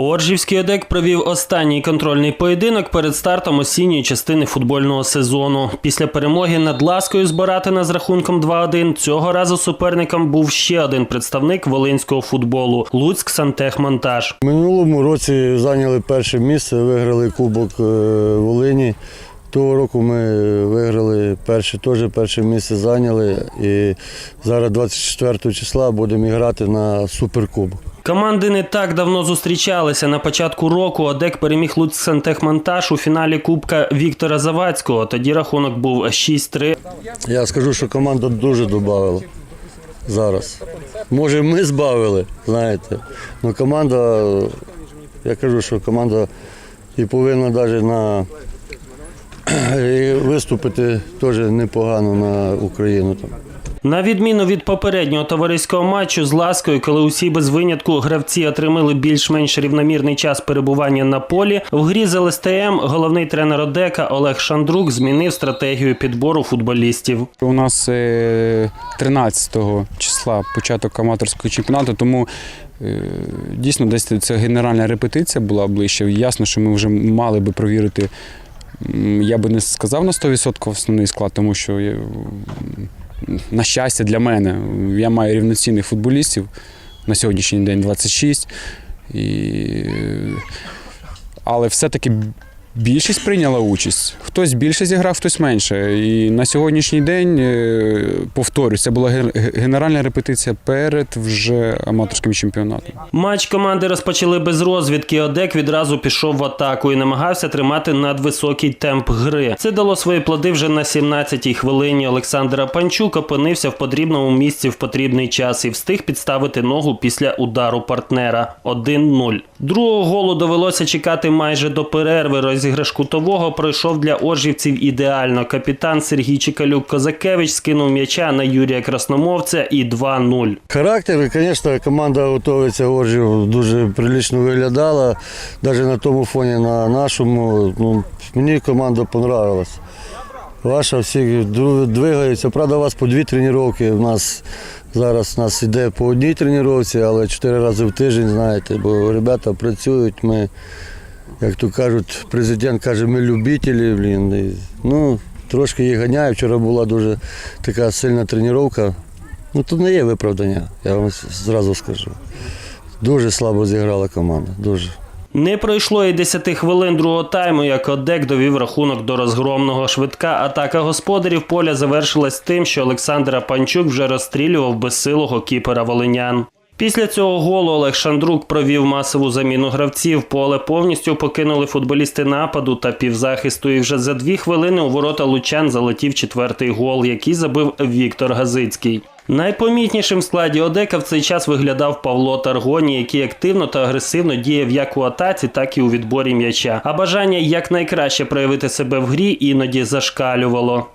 Оржівський ОДЕК провів останній контрольний поєдинок перед стартом осінньої частини футбольного сезону. Після перемоги над Ласкою з Баратина з рахунком 2-1 цього разу суперником був ще один представник волинського футболу Луцьк Сантехмонтаж. Минулому році зайняли перше місце, виграли Кубок е, Волині. Того року ми виграли перше, теж перше місце зайняли. І зараз 24 числа будемо грати на суперкубок. Команди не так давно зустрічалися. На початку року ОДЕК переміг Луцьк Сантехмонтаж у фіналі Кубка Віктора Завадського. Тоді рахунок був 6-3. Я скажу, що команда дуже додавала зараз. Може, ми збавили, знаєте. але команда, я кажу, що команда і повинна навіть на і виступити теж непогано на Україну. Там. На відміну від попереднього товариського матчу з Ласкою, коли усі без винятку гравці отримали більш-менш рівномірний час перебування на полі, в грі з ЛСТМ головний тренер ОДЕКа Олег Шандрук змінив стратегію підбору футболістів. У нас е, 13 числа початок аматорського чемпіонату, тому е, дійсно десь це генеральна репетиція була ближче. Ясно, що ми вже мали би провірити. Я би не сказав на 100% основний склад, тому що м, на щастя для мене я маю рівноцінних футболістів на сьогоднішній день 26. І, але все-таки більшість прийняла участь. Хтось більше зіграв, хтось менше. І на сьогоднішній день, е, повторюсь, це була ге- ге- генеральна репетиція перед вже аматорським чемпіонатом. Матч команди розпочали без розвідки. ОДЕК відразу пішов в атаку і намагався тримати надвисокий темп гри. Це дало свої плоди вже на 17-й хвилині. Олександр Апанчук опинився в потрібному місці в потрібний час і встиг підставити ногу після удару партнера 1-0. Другого голу довелося чекати майже до перерви. Розіграш кутового пройшов для оржівців ідеально. Капітан Сергій Чекалюк Козакевич скинув м'яча на Юрія Красномовця і 2-0. Характер, звісно, команда готується Оржів дуже прилично виглядала. Навіть на тому фоні на нашому. Ну, мені команда понравилась. Ваша всі двигаються. Правда, у вас по дві тренування. У нас зараз у нас іде по одній тренувці, але чотири рази в тиждень, знаєте, бо ребята працюють. Ми, як то кажуть, президент каже, ми любителі, блін. Ну, трошки їх ганяю. Вчора була дуже така сильна тренування. Ну, тут не є виправдання, я вам зразу скажу. Дуже слабо зіграла команда. Дуже. Не пройшло і 10 хвилин другого тайму, як Одек довів рахунок до розгромного. Швидка атака господарів поля завершилась тим, що Олександр Апанчук вже розстрілював безсилого кіпера волинян. Після цього голу Олег Шандрук провів масову заміну гравців. Поле повністю покинули футболісти нападу та півзахисту. І вже за дві хвилини у ворота Лучан залетів четвертий гол, який забив Віктор Газицький. Найпомітнішим в складі Одека в цей час виглядав Павло Таргоні, який активно та агресивно діяв як у атаці, так і у відборі м'яча. А бажання якнайкраще проявити себе в грі іноді зашкалювало.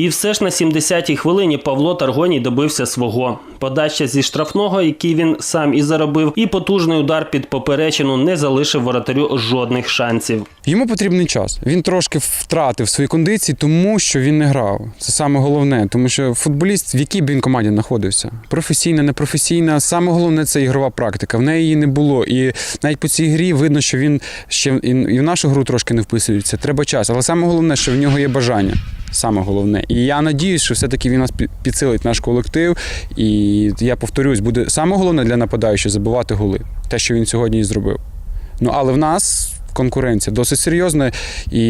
І все ж на 70-й хвилині Павло Таргоній добився свого. Подача зі штрафного, який він сам і заробив, і потужний удар під поперечину не залишив воротарю жодних шансів. Йому потрібний час. Він трошки втратив свої кондиції, тому що він не грав. Це саме головне, тому що футболіст, в якій б він команді знаходився, професійна, непрофесійна. Саме головне це ігрова практика. В неї її не було. І навіть по цій грі видно, що він ще і в нашу гру трошки не вписується. Треба час. Але саме головне, що в нього є бажання. Саме головне. І я надіюсь, що все-таки він нас підсилить наш колектив. І я повторюсь, буде саме головне для нападаючого забивати голи. Те, що він сьогодні і зробив. Ну але в нас конкуренція досить серйозна, і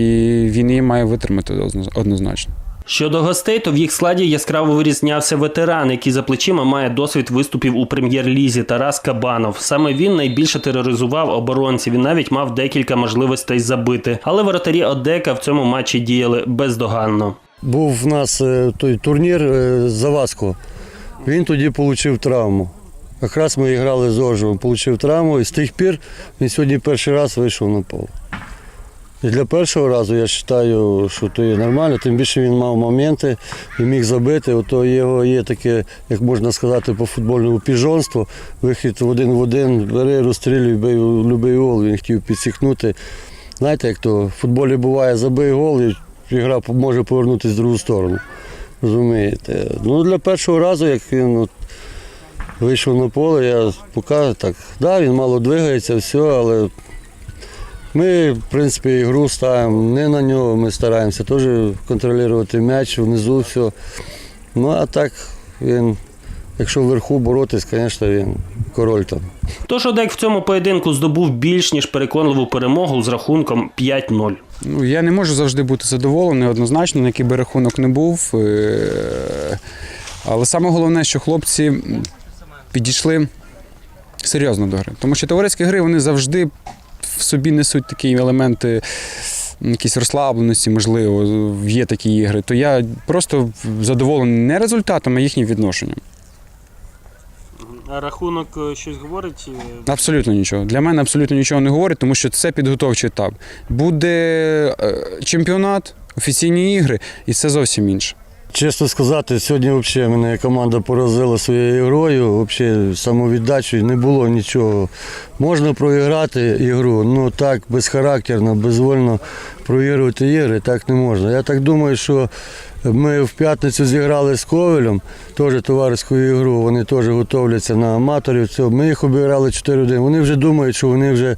він її має витримати однозначно. Щодо гостей, то в їх складі яскраво вирізнявся ветеран, який за плечима має досвід виступів у прем'єр-лізі Тарас Кабанов. Саме він найбільше тероризував оборонців і навіть мав декілька можливостей забити. Але воротарі Одека в цьому матчі діяли бездоганно. Був в нас е, той турнір е, Завадського. Він тоді отримав травму. Якраз ми грали з Оржевом, отримав травму, і з тих пір він сьогодні перший раз вийшов на поле. Для першого разу я вважаю, що то є нормально, тим більше він мав моменти і міг забити. Ото його є таке, як можна сказати, по футбольному піжонство. Вихід в один в один, бери, розстрілюй, бий у любий гол, він хотів підсікнути. Знаєте, як то в футболі буває, забий гол і гра може повернутися в другу сторону. Розумієте? Ну, для першого разу, як він от, Вийшов на поле, я поки так, да, він мало двигається, все, але ми, в принципі, ігру ставимо не на нього, ми стараємося теж контролювати м'яч, внизу все. Ну а так він, якщо вверху боротись, звісно, він король там. Тож Одек в цьому поєдинку здобув більш ніж переконливу перемогу з рахунком 5-0. Ну, я не можу завжди бути задоволений однозначно, на який би рахунок не був. Е, Але саме головне, що хлопці підійшли серйозно до гри. Тому що товариські гри вони завжди в собі несуть такі елементи якісь розслабленості, можливо, є такі ігри. То я просто задоволений не результатом, а їхнім відношенням. А рахунок щось говорить? Абсолютно нічого. Для мене абсолютно нічого не говорить, тому що це підготовчий етап. Буде е, чемпіонат, офіційні ігри, і це зовсім інше. Чесно сказати, сьогодні взагалі мене команда поразила своєю грою, взагалі самовіддачею не було нічого. Можна проіграти ігру, ну так безхарактерно, безвольно проігрувати ігри, так не можна. Я так думаю, що ми в п'ятницю зіграли з Ковелем, теж товариську ігру, вони теж готовляться на аматорів. Ми їх обіграли 4-1. Вони вже думають, що вони вже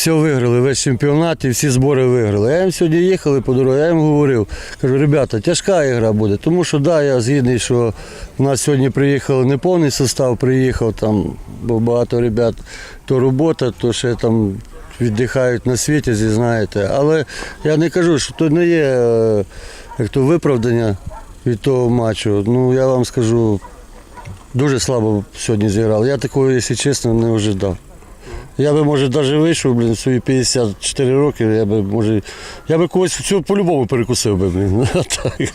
все виграли, весь чемпіонат і всі збори виграли. Я їм сьогодні їхали по дорозі, я їм говорив, кажу, ребята, тяжка ігра буде, тому що да, я згідний, що в нас сьогодні приїхали не повний состав, приїхав там, бо багато ребят, то робота, то ще там віддихають на світі, знаєте. Але я не кажу, що то не є е, як то виправдання від того матчу. Ну я вам скажу, дуже слабо сьогодні зіграли. Я такого, якщо чесно, не ожидав. Я би, може, навіть вийшов, блін, свої 54 роки, я би, може, я би когось всього по-любому перекусив би, блін.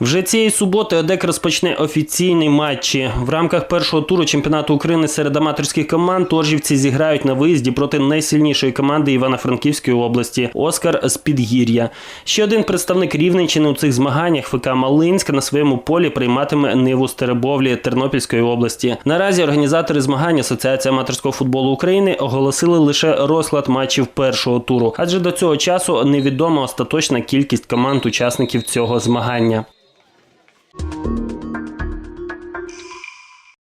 Вже цієї суботи Одек розпочне офіційні матчі. В рамках першого туру чемпіонату України серед аматорських команд торжівці зіграють на виїзді проти найсильнішої команди Івано-Франківської області Оскар з Підгір'я. Ще один представник Рівненщини у цих змаганнях ФК Малинська на своєму полі прийматиме Ниву Стеребовлі Тернопільської області. Наразі організатори змагань Асоціація аматорського футболу України оголосили лише розклад матчів першого туру, адже до цього часу невідома остаточна кількість команд учасників цього змагання.